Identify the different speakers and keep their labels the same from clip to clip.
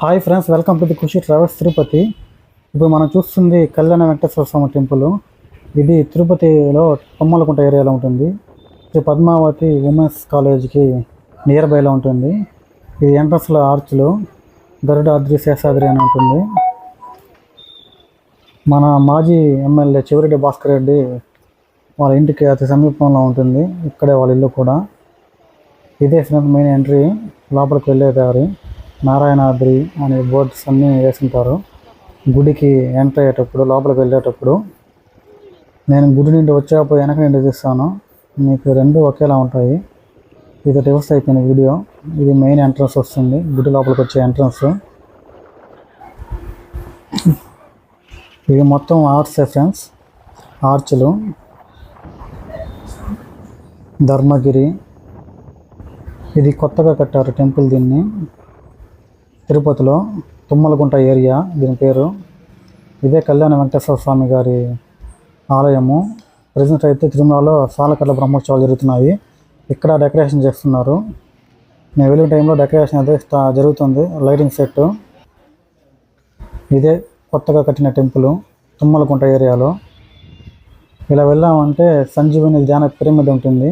Speaker 1: Hi friends welcome to the Khushi travels Tirupati ఇప్పుడు మనం చూస్తుంది కళ్యాణ వెంకటేశ్వర స్వామి టెంపుల్ ఇది తిరుపతిలో కొమ్మలకుంట ఏరియాలో ఉంటుంది. ఇది పద్మావతి ఉమెన్స్ కాలేజ్కి నియర్ బైలో ఉంటుంది. ఇది ఎంట్రన్స్లో ఆర్చ్లు గరుడాద్రి శేషాద్రి అని ఉంటుంది. మన మాజీ ఎమ్మెల్యే చివరెడ్డి భాస్కర్ రెడ్డి వాళ్ళ ఇంటికి అతి సమీపంలో ఉంటుంది. ఇక్కడే వాళ్ళ ఇల్లు కూడా. ఇదే మెయిన్ ఎంట్రీ లోపలికి వెళ్ళే దారి నారాయణాద్రి అనే బోర్డ్స్ అన్నీ వేసుంటారు. గుడికి ఎంటర్ అయ్యేటప్పుడు లోపలికి వెళ్ళేటప్పుడు నేను గుడి నుండి వచ్చేటప్పుడు వెనక నుండి చూస్తాను. మీకు రెండు ఒకేలా ఉంటాయి. ఇది రివర్స్ అయిపోయిన వీడియో. ఇది మెయిన్ ఎంట్రన్స్ వస్తుంది. గుడి లోపలికి వచ్చే ఎంట్రన్స్. ఇది మొత్తం ఆర్ట్స్ ఫ్రెండ్స్ ఆర్చ్లు. ధర్మగిరి. ఇది కొత్తగా కట్టారు టెంపుల్ దీన్ని. తిరుపతిలో తుమ్మలగుంట ఏరియా దీని పేరు ఇదే కళ్యాణ వెంకటేశ్వర స్వామి గారి ఆలయము. ప్రజెంట్ అయితే తిరుమలలో సాలకట్ల బ్రహ్మోత్సవాలు జరుగుతున్నాయి. ఇక్కడ డెకరేషన్ చేస్తున్నారు. నేను వెళ్ళిన టైంలో డెకరేషన్ అయితే జరుగుతుంది. లైటింగ్ సెట్ ఇదే కొత్తగా కట్టిన టెంపుల్ తుమ్మలగుంట ఏరియాలో. ఇలా వెళ్ళామంటే సంజీవిని ధ్యాన పిరమిడ్ ఉంటుంది.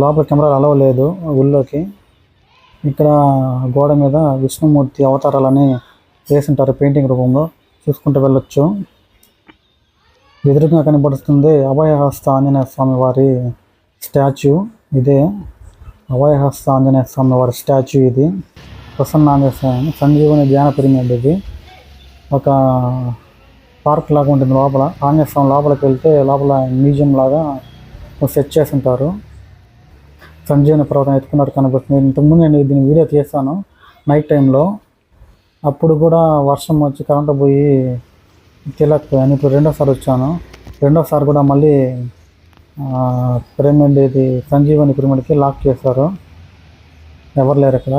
Speaker 1: లోపల కెమెరాలు అలవలేదు ఊళ్ళోకి. ఇక్కడ గోడ మీద విష్ణుమూర్తి అవతారాలని వేసింటారు పెయింటింగ్ రూపంలో. చూసుకుంటూ వెళ్ళొచ్చు. ఎదురుగా కనబడుతుంది అభయహస్త ఆంజనేయ స్వామి వారి స్టాచ్యూ. ఇదే అభయహస్త ఆంజనేయ స్వామి వారి స్టాచ్యూ ఇది. ప్రసన్న ఆంజనేయ స్వామి సంజీవని ధ్యాన పిరమిడ్ ఇది. ఒక పార్క్ లాగా ఉంటుంది లోపల. ఆంజనేయ స్వామి లోపలికి వెళ్తే లోపల మ్యూజియం లాగా సెట్ చేసి ఉంటారు. సంజీవని పర్వతం ఎత్తుకున్నట్టు కనిపిస్తుంది నేను ఇంతకుముందు నేను దీని వీడియో తీస్తాను నైట్ టైంలో అప్పుడు కూడా వర్షం వచ్చి కరెంట్ పోయి తెలియకపోయాను ఇప్పుడు రెండోసారి వచ్చాను. రెండోసారి కూడా మళ్ళీ పిరమిడ్ ఇది సంజీవని పిరమిడ్కి లాక్ చేశారు. ఎవరు లేరు ఇక్కడ.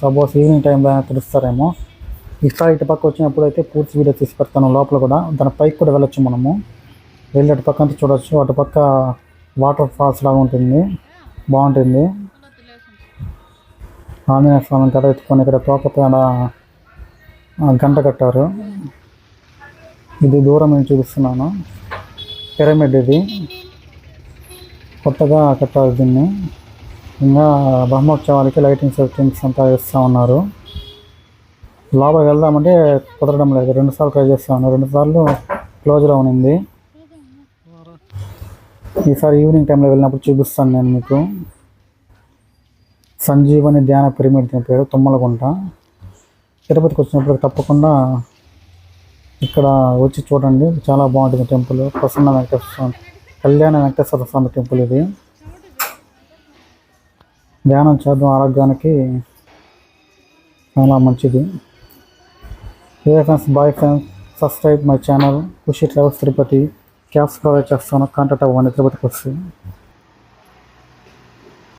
Speaker 1: సపోజ్ ఈవినింగ్ టైంలో అయినా తెలుస్తారేమో. ఈసారి ఇటు పక్క వచ్చినప్పుడు అయితే పూర్తి వీడియో తీసి పెడతాను లోపల కూడా. దాని పైకి కూడా వెళ్ళొచ్చు మనము. వెళ్ళి అటు పక్క అంతా చూడొచ్చు. అటు పక్క వాటర్ ఫాల్స్ లాగా ఉంటుంది. బాగుంటుంది. ఆంజనేయ స్వామి కథ ఎత్తుకొని ఇక్కడ తోకపేడ గంట కట్టారు. ఇది దూరం నేను చూపిస్తున్నాను. పిరమిడ్ ఇది. కొత్తగా కట్టారు దీన్ని. ఇంకా బ్రహ్మోత్సవాలకి లైటింగ్ సెట్టింగ్స్ అంతా వేస్తూ ఉన్నారు. లోపలికి వెళ్దామంటే కుదరడం లేదు. రెండుసార్లు ట్రై చేస్తాను రెండుసార్లు క్లోజ్లో ఉన్నింది. ఈసారి ఈవినింగ్ టైంలో వెళ్ళినప్పుడు చూపిస్తాను నేను మీకు. సంజీవని ధ్యాన పిరమిడ్ దీని పేరు తుమ్మలగుంట. తిరుపతికి వచ్చినప్పుడు తప్పకుండా ఇక్కడ వచ్చి చూడండి. చాలా బాగుంటుంది టెంపుల్. ప్రసన్న వెంకటేశ్వర స్వామి కళ్యాణ వెంకటేశ్వర స్వామి టెంపుల్ ఇది. ధ్యానం చేద్దాం ఆరోగ్యానికి. చాలా మంచిది. ఏ friends bye friends subscribe my channel Khushi travels Tirupati cabs provide చేస్తాను కాంటాక్ట్ అవ్వండి తిరుపతికి వస్తే